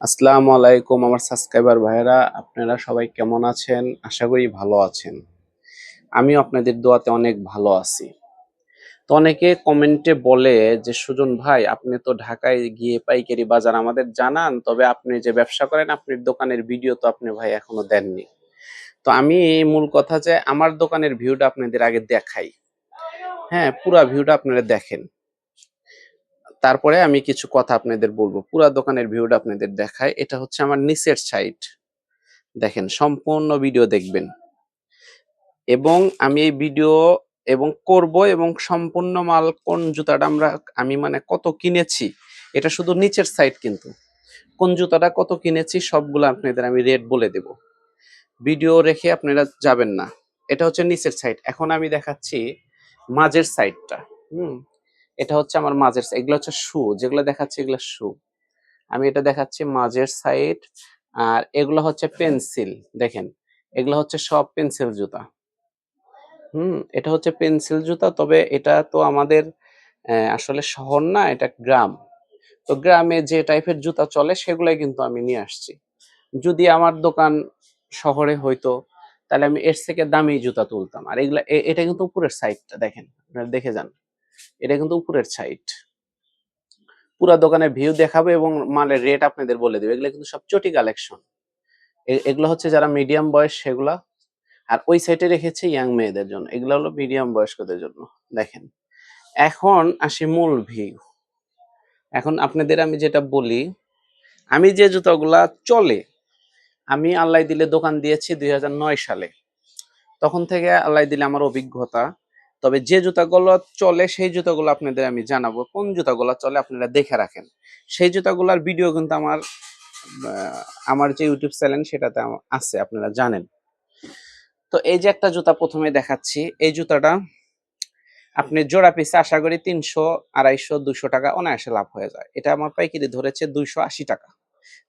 আসসালামু আলাইকুম আমার সাবস্ক্রাইবার ভাইরা আপনারা সবাই কেমন আছেন? আশা করি ভালো আছেন। আমিও আপনাদের দোয়াতে অনেক ভালো আছি। তো অনেকে কমেন্টে বলে যে, সুজন ভাই, আপনি তো ঢাকায় গিয়ে পাইকারি বাজার আমাদের জানান, তবে আপনি যে ব্যবসা করেন, আপনার দোকানের ভিডিও তো আপনি ভাই এখনও দেননি। তো আমি মূল কথা যে, আমার দোকানের ভিউটা আপনাদের আগে দেখাই। হ্যাঁ পুরা ভিউটা আপনারা দেখেন। তারপরে আমি কিছু কথা আপনাদের বলব। পুরা দোকানের ভিউটা আপনাদের দেখায়। এটা হচ্ছে আমার নিচের সাইড দেখেন, সম্পূর্ণ ভিডিও দেখবেন। এবং আমি এই ভিডিও এবং করব এবং সম্পূর্ণ মাল কোন জুতাটা আমরা, আমি মানে কত কিনেছি, এটা শুধু নিচের সাইড কিন্তু। কোন জুতাটা কত কিনেছি, সবগুলো আপনাদের আমি রেট বলে দেব। ভিডিও রেখে আপনারা যাবেন না। এটা হচ্ছে নিচের সাইড এখন আমি দেখাচ্ছি মাঝের সাইডটা হুম? এটা হচ্ছে আমার মাঝের এগুলো হচ্ছে শু যেগুলো দেখাচ্ছি এগুলো শু আমি এটা দেখাচ্ছি মাঝের সাইড আর এগুলো হচ্ছে পেন্সিল দেখেন, এগুলো হচ্ছে সব পেন্সিল জুতা। হুম, এটা হচ্ছে পেন্সিল জুতা, তবে এটা তো আমাদের আসলে শহর না, এটা গ্রাম। তো গ্রামে যে টাইপের জুতা চলে, সেগুলাই কিন্তু আমি নিয়ে আসছি। যদি আমার দোকান শহরে হইতো, তাহলে আমি এর থেকে দামি জুতা তুলতাম। আর এগুলা এটা কিন্তু উপরের সাইডটা দেখেন, আপনারা দেখে যান। এটা কিন্তু উপরের সাইড পুরো দোকানে ভিউ দেখাবে এবং মালের রেট আপনাদের বলে দেবে। এগুলো কিন্তু সব চটি কালেকশন এগুলো হচ্ছে যারা মিডিয়াম বয়স সেগুলা। আর ওই সাইডে রেখেছে ইয়াং মেয়েদের জন্য। এগুলো হলো মিডিয়াম বয়স্কদের জন্য। দেখেন, এখন আসি মূল ভিউ এখন আপনাদের আমি যেটা বলি, আমি যে জুতাগুলা চলে, আমি আল্লাহ দিলে দোকান দিয়েছি দুই হাজার নয় সালে। তখন থেকে আল্লাহ দিলে আমার অভিজ্ঞতা। তবে যে জুতাগুলো চলে, সেই জুতাগুলো আপনাদের আমি জানাব। কোন জুতাগুলো চলে আপনারা দেখে রাখেন। সেই জুতাগুলোর ভিডিও কিন্তু আমার আমার যে ইউটিউব চ্যানেল সেটাতে আছে, আপনারা জানেন। তো এই যে একটা জুতা প্রথমে দেখাচ্ছি। এই জুতাটা আপনি জোড়া পিসে আশা করি তিনশো, আড়াইশো, দুশো টাকা অনায়াসে লাভ হয়ে যায়। এটা আমার পাইকারি ধরেছে দুইশো আশি টাকা।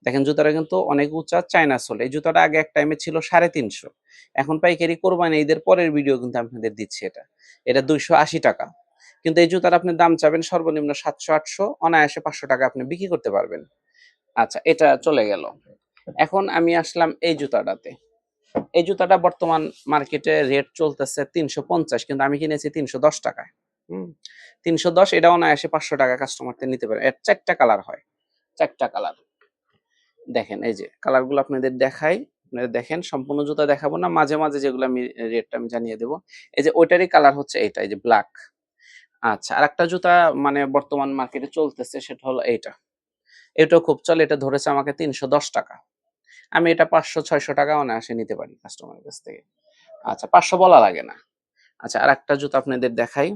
দেখেন জুতাটা কিন্তু অনেক উঁচা, চায়না সোল। এই জুতাটা আগে এক টাইমে ছিল সাড়ে তিনশো। এখন পাইকারি কোরবানি ঈদের পরের ভিডিও কিন্তু আপনাদের দিচ্ছি এটা। এটা দুইশো আশি টাকা। কিন্তু এই জুতার আপনি দাম চাবেন সর্বনিম্ন সাতশো, আটশো। অনায়াসে পাঁচশো টাকা আপনি বিক্রি করতে পারবেন। আচ্ছা এটা চলে গেল। এখন আমি আসলাম এই জুতাটাতে। এই জুতাটা বর্তমান মার্কেটে রেট চলতেছে তিনশো পঞ্চাশ, কিন্তু আমি কিনেছি তিনশো দশ টাকায়। হুম? তিনশো দশ, এটা অনায়াসে পাঁচশো টাকা কাস্টমারতে নিতে পারে। এর চারটা কালার হয়। চারটা কালার দেখেন, এই যে কালারগুলো আপনাদের দেখাই, আপনারা দেখেন, সম্পূর্ণ জুতা দেখাবো না, মাঝে মাঝে যেগুলো আমি রেটটা আমি জানিয়ে দেবো। এই যে ওইটারই কালার হচ্ছে এইটা, এই যে ব্ল্যাক আচ্ছা আর একটা জুতা মানে বর্তমান মার্কেটে চলতেছে, সেটা হলো এইটা। এটাও খুব চলে, এটা ধরেছে আমাকে তিনশো দশ টাকা। আমি এটা পাঁচশো, ছয়শো টাকা অনায়াসে নিতে পারি কাস্টমারের কাছ থেকে। আচ্ছা পাঁচশো বলা লাগে না। আচ্ছা আর একটা জুতা আপনাদের দেখাই,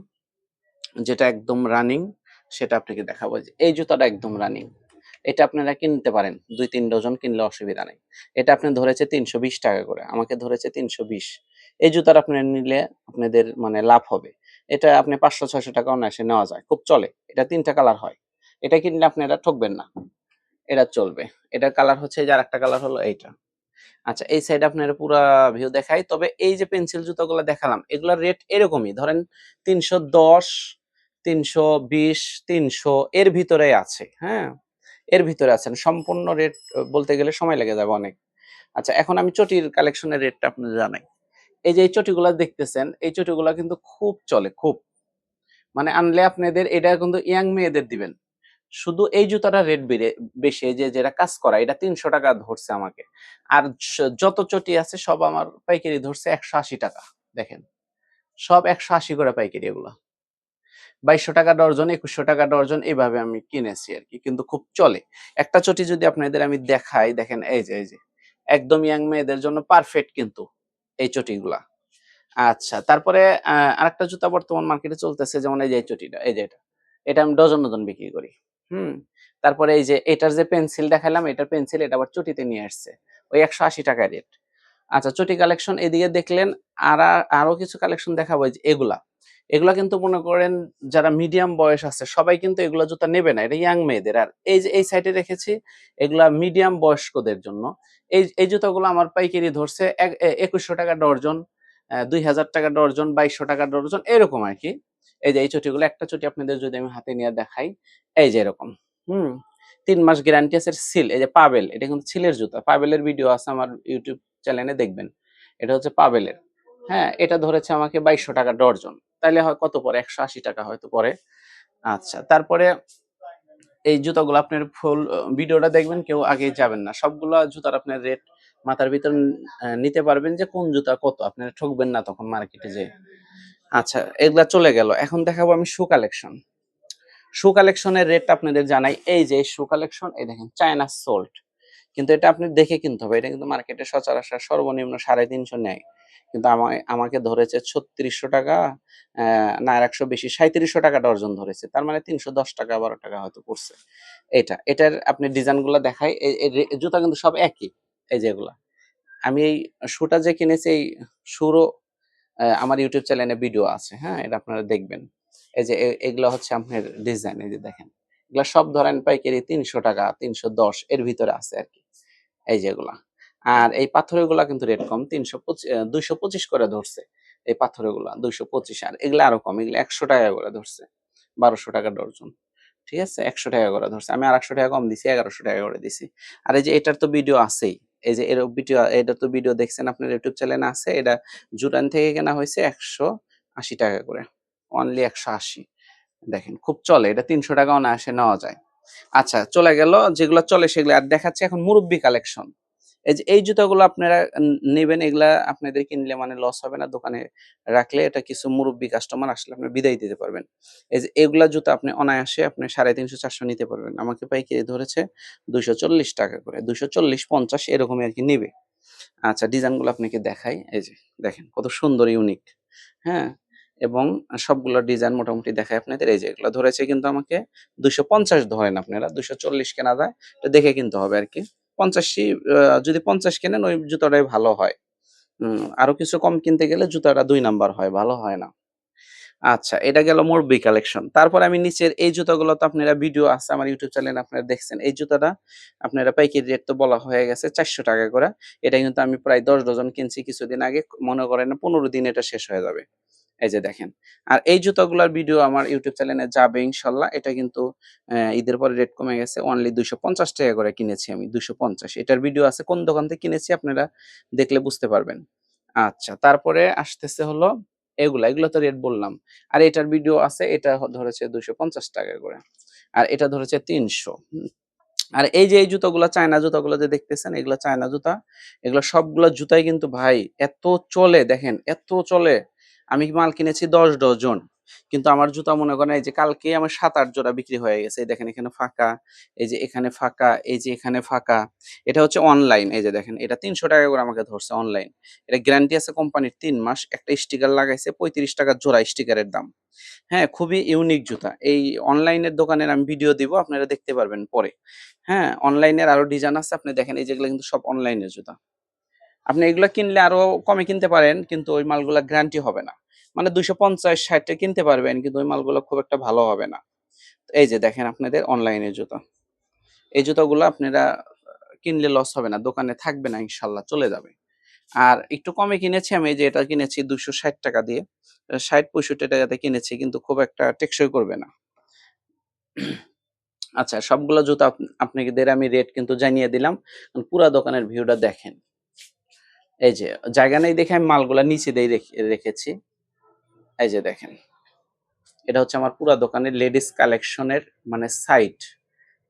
যেটা একদম রানিং সেটা আপনাকে দেখাবো। এই জুতাটা একদম রানিং এটা আপনারা কিনতে পারেন। দুই, তিন ডজন কিনলে অসুবিধা নেই। এটা আপনি ধরেছে তিনশো বিশ টাকা করে, আমাকে ধরেছে তিনশো বিশ। এই জুতার আপনারা নিলে আপনাদের মানে লাভ হবে। এটা আপনি পাঁচশো, ছয়শো টাকা অনায়াসে নেওয়া যায়। খুব চলে। এটা তিনটা কালার হয়। এটা কিনলে আপনারা ঠকবেন না। এটা চলবে। এটার কালার হচ্ছে যে আরেকটা কালার হলো এইটা। আচ্ছা এই সাইড আপনারা পুরো ভিউ দেখাই। তবে এই যে পেন্সিল জুতোগুলো দেখালাম, এগুলোর রেট এরকমই। ধরেন তিনশো দশ, তিনশো বিশ, তিনশো এর ভিতরে আছে হ্যাঁ? এর ভিতরে আছেন। সম্পূর্ণ রেট বলতে গেলে সময় লেগে যাবে অনেক। আচ্ছা এখন আমি চটির কালেকশনের রেটটা আপনাদের জানাই। এই যে এই চটিগুলো দেখতেছেন, এই চটিগুলো কিন্তু খুব চলে, খুব। মানে আনলে আপনাদের, এটা কিন্তু ইয়াং মেয়েদের দিবেন। শুধু এই জুতাটা রেট বেড়ে, বেশি যে যেটা কাজ করা, এটা তিনশো টাকা ধরছে আমাকে। আর যত চটি আছে, সব আমার পাইকারি ধরছে একশো আশি টাকা, দেখেন। সব একশো আশি করে পাইকারি এগুলো। বাইশশো টাকা ডর্জন, একুশশো টাকা ডর্জন এইভাবে আমি কিনেছি আর কি, কিন্তু খুব চলে। একটা চটি যদি আপনাদের আমি দেখাই, দেখেন এই যে এই যে, একদম ইয়াং মেয়েদের জন্য পারফেক্ট কিন্তু এই চটিগুলা। আচ্ছা তারপরে আরেকটা জুতা বর্তমান মার্কেটে চলতেছে, যেমন এই যে চটিটা, এই যে এটা এটা আমি ডজন ডজন বিক্রি করি, হুম? তারপরে এই যে, এটার যে পেন্সিল দেখালাম, এটার পেন্সিল এটা আবার চটিতে নিয়ে আসছে, ওই একশো আশি টাকা রেট আচ্ছা চটি কালেকশন এদিকে দেখলেন আর, আরও কিছু কালেকশন দেখাবো এগুলা। এগুলা কিন্তু মনে করেন যারা মিডিয়াম বয়স আছে, সবাই কিন্তু এগুলা জুতা নেবে না, এটা ইয়াং মেয়েদের। আর এই যে, এই সাইডে রেখেছি এগুলা মিডিয়াম বয়স্কদের জন্য। এই এই জুতাগুলো আমার পাইকারি ধরছে এক- একুশশো টাকা ডর্জন দুই হাজার টাকা ডর্জন, বাইশশো টাকা ডর্জন, এরকম আর কি। এই যে, এই চটিগুলো, একটা চটি আপনাদের যদি আমি হাতে নিয়ে দেখাই, এই যে এরকম, হুম, তিন মাস গ্যারান্টি আছে সিল এই যে পাবেল, এটা কিন্তু সিলের জুতা। পাবেলের ভিডিও আছে আমার ইউটিউব চ্যানেলে দেখবেন, এটা হচ্ছে পাবেলের। হ্যাঁ এটা ধরেছে আমাকে বাইশশো টাকা ডর্জন। তাইলে হয় কত পরে? একশো আশি টাকা হয়তো পরে। আচ্ছা তারপরে এই জুতাগুলো আপনার ফুল ভিডিওটা দেখবেন, কেউ আগে যাবেন না। সবগুলো জুতার আপনার রেট মাথার ভিতর নিতে পারবেন যে কোন জুতা কত। আপনারা ঠকবেন না তখন মার্কেটে যে আচ্ছা এগুলা চলে গেল। এখন দেখাবো আমি শু কালেকশন শু কালেকশনের রেট আপনাদের জানাই। এই যে শু কালেকশন এই দেখেন চায়না সোল্ট কিন্তু এটা আপনি দেখে কিনতে হবে। এটা কিন্তু মার্কেটে সচরাচর সর্বনিম্ন সাড়ে তিনশো নেয়। কিন্তু আমায় আমাকে ধরেছে ছত্রিশশো টাকা না একশো বেশি সাঁত্রিশশো টাকা ডর্জন ধরেছে। তার মানে তিনশো দশ টাকা, বারো টাকা হয়তো পড়ছে। এটা, এটার আপনি ডিজাইনগুলো দেখাই জুতা কিন্তু সব একই, এই যেগুলা আমি এই শুটা যে কিনেছি, এই শুরো আমার ইউটিউব চ্যানেলে ভিডিও আছে হ্যাঁ? এটা আপনারা দেখবেন। এই যে এগুলো হচ্ছে আপনার ডিজাইন এই যে দেখেন। এগুলো সব ধরেন পাইকারি তিনশো টাকা, তিনশো দশ, এর ভিতরে আছে আর কি। এই যেগুলা আর এই পাথরেরগুলা কিন্তু রেট কম, তিনশো দুইশো পঁচিশ করে ধরছে এই পাথরেরগুলা দুইশো পঁচিশ। আর এগুলা আরও কম, এগুলো একশো টাকা করে ধরছে, বারোশো টাকা ডর্জন ঠিক আছে? একশো টাকা করে ধরছে। আমি আর একশো টাকা কম দিছি, এগারোশো টাকা করে দিছি। আর এই যে এটার তো ভিডিও আছেই, এই যে এর ভিডিও এটার তো ভিডিও দেখছেন আপনার ইউটিউব চ্যানেলে আছে, এটা জুটান থেকে কেনা হয়েছে একশো আশি টাকা করে। অনলি একশো আশি। দেখেন, খুব চলে, এটা তিনশো টাকা অনায়াসে নেওয়া যায়। আচ্ছা চলে গেল, যেগুলো চলে সেগুলো আর দেখাচ্ছে এখন মুরব্বী কালেকশন এই যে, এই জুতাগুলো আপনারা নেবেন, এগুলা আপনাদের কিনলে মানে লস হবে না, দোকানে রাখলে এটা কিছু মুরব্বী কাস্টমার আসলে আপনি বিদায় দিতে পারবেন। এই যে, এগুলা জুতা আপনি অনায়াসে আপনি সাড়ে তিনশো, চারশো নিতে পারবেন। আমাকে পাইকারি ধরেছে দুইশো চল্লিশ টাকা করে, দুইশো চল্লিশ পঞ্চাশ এরকমই আর কি নেবে। আচ্ছা ডিজাইনগুলো আপনাকে দেখাই। এই যে, দেখেন কত সুন্দর ইউনিক হ্যাঁ? এবং সবগুলো ডিজাইন মোটামুটি দেখায় আপনাদের। এই যেগুলো ধরেছে কিন্তু আমাকে দুইশো পঞ্চাশ ধরেন আপনারা দুইশো চল্লিশ কেনা যায় এটা দেখে কিনতে হবে আর কি পঞ্চাশই আহ, যদি পঞ্চাশ কেনেন ওই জুতোটাই ভালো হয়। আরও কিছু কম কিনতে গেলে জুতাটা দুই নাম্বার হয় ভালো হয় না। আচ্ছা এটা গেল মোরবি কালেকশন। তারপর আমি নিচের এই জুতাগুলো তো আপনারা ভিডিও আছে আমার ইউটিউব চ্যানেলে আপনারা দেখছেন। এই জুতাটা আপনারা পাইকারি রেট তো বলা হয়ে গেছে চারশো টাকা করে। এটা কিন্তু আমি প্রায় দশ ডজন কিনছি কিছুদিন আগে। মনে করেন পনেরো দিন এটা শেষ হয়ে যাবে। এই যে দেখেন। আর এই জুতাগুলোর ভিডিও আমার ইউটিউব চ্যানেলে যাবে ইনশাল্লাহ। এটা কিন্তু ঈদের পরে রেট কমে গেছে। অনলি দুইশো পঞ্চাশ টাকা করে কিনেছি আমি, দুইশো পঞ্চাশ। এটার ভিডিও আছে, কোন দোকান থেকে কিনেছি আপনারা দেখলে বুঝতে পারবেন। আচ্ছা তারপরে আসতেছে হলো এগুলা, এগুলো তো রেট বললাম। আর এটার ভিডিও আছে, এটা ধরেছে দুইশো পঞ্চাশ টাকা করে। আর এটা ধরেছে তিনশো। আর এই যে এই জুতোগুলো, চায়না জুতাগুলো যে দেখতেছেন, এগুলো চায়না জুতা, এগুলো সবগুলো জুতাই কিন্তু ভাই এত চলে, দেখেন, এত চলে। আমি মাল কিনেছি দশ ডজন। কিন্তু আমার জুতা মনে করেন এই যে কালকে আমার সাত আট জোড়া বিক্রি হয়ে গেছে। এই দেখেন এখানে ফাঁকা, এই যে এখানে ফাঁকা, এই যে এখানে ফাঁকা। এটা হচ্ছে অনলাইন এই যে দেখেন, এটা তিনশো টাকা করে আমাকে ধরছে অনলাইন এটা গ্যারান্টি আছে কোম্পানির তিন মাস, একটা স্টিকার লাগাইছে পঁয়ত্রিশ টাকা জোড়া স্টিকারের দাম। হ্যাঁ খুবই ইউনিক জুতা। এই অনলাইনের দোকানের আমি ভিডিও দিব, আপনারা দেখতে পারবেন পরে। হ্যাঁ অনলাইনের আরও ডিজাইন আছে, আপনি দেখেন, এই যেগুলো কিন্তু সব অনলাইনের জুতা। আপনি এগুলো কিনলে আরও কমে কিনতে পারেন, কিন্তু ওই মালগুলো গ্যারান্টি হবে না। মানে দুইশো পঞ্চাশ ষাটে কিনতে পারবেন, কিন্তু ওই মালগুলো খুব একটা ভালো হবে না। এই যে দেখেন আপনাদের অনলাইনের জুতো। এই জুতোগুলো আপনারা কিনলে লস হবে না, দোকানে থাকবে না, ইনশাল্লাহ চলে যাবে। আর একটু কমে কিনেছি আমি যে এটা কিনেছি দুশো ষাট টাকা দিয়ে। ষাট, পঁয়ষট্টি টাকাতে কিনেছি, কিন্তু খুব একটা টেকসই করবে না। আচ্ছা সবগুলো জুতো আপ- আপনাদের আমি রেট কিন্তু জানিয়ে দিলাম। পুরা দোকানের ভিউটা দেখেন। এই যে, জায়গা নেই দেখে আমি মালগুলা নিচে দিয়ে রেখে- রেখেছি। এই যে দেখেন, এটা হচ্ছে আমার পুরা দোকানের লেডিস কালেকশনের মানে সাইট।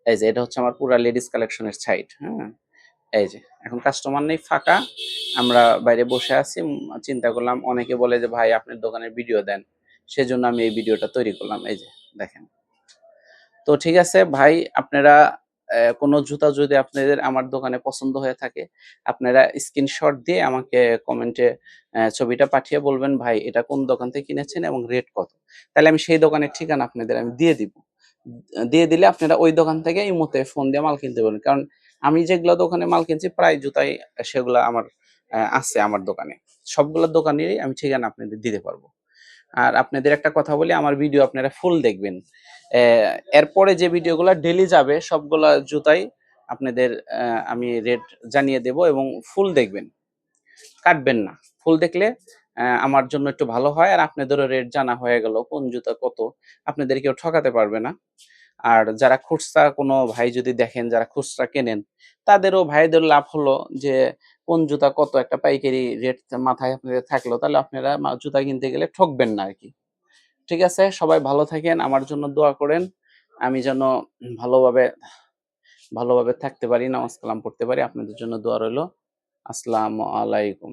এই যে, এটা হচ্ছে আমার পুরা লেডিস কালেকশনের সাইট হ্যাঁ? এই যে, এখন কাস্টমার নেই ফাঁকা, আমরা বাইরে বসে আছি চিন্তা করলাম, অনেকে বলে যে, ভাই আপনার দোকানের ভিডিও দেন। সেজন্য আমি এই ভিডিওটা তৈরি করলাম, এই যে, দেখেন। তো ঠিক আছে, ভাই, আপনারা কোনো জুতা যদি আপনাদের আমার দোকানে পছন্দ হয়ে থাকে, আপনারা স্ক্রিনশট দিয়ে আমাকে কমেন্টে ছবিটা পাঠিয়ে বলবেন, ভাই, এটা কোন দোকান থেকে কিনেছেন এবং রেট কত? তাহলে আমি সেই দোকানের ঠিকানা আপনাদের আমি দিয়ে দিব। দিয়ে দিলে আপনারা ওই দোকান থেকে এই মতে ফোন দিয়ে মাল কিনতে পারবেন। কারণ আমি যেগুলো দোকানে মাল কিনছি, প্রায় জুতাই সেগুলো আমার আছে আমার দোকানে। সবগুলো দোকানেরই আমি ঠিকানা আপনাদের দিতে পারব। আর আপনাদের একটা কথা বলি, আমার ভিডিও আপনারা ফুল দেখবেন। এরপরে যে ভিডিওগুলো ডেলি যাবে, সবগুলা জুতাই আপনাদের আমি রেট জানিয়ে দেব এবং ফুল দেখবেন। কাটবেন না। ফুল দেখলে আমার জন্য একটু ভালো হয় আর আপনাদেরও রেট জানা হয়ে গেল কোন জুতা কত। আপনাদের কেউ ঠকাতে পারবে না। আর যারা খুচরা, কোনো ভাই যদি দেখেন, যারা খুচরা কেনেন, তাদেরও ভাইদের লাভ হলো যে, কোন জুতা কত, একটা পাইকারি রেট মাথায় আপনাদের থাকল, তাহলে আপনারা জুতা কিনতে গেলে ঠকবেন না আর কি। ঠিক আছে, সবাই ভালো থাকেন, আমার জন্য দোয়া করেন। আমি যেন ভালোভাবে ভালোভাবে থাকতে পারি, নামাজ কালাম পড়তে পারি, আপনাদের জন্য দোয়া রইল। আসসালামু আলাইকুম।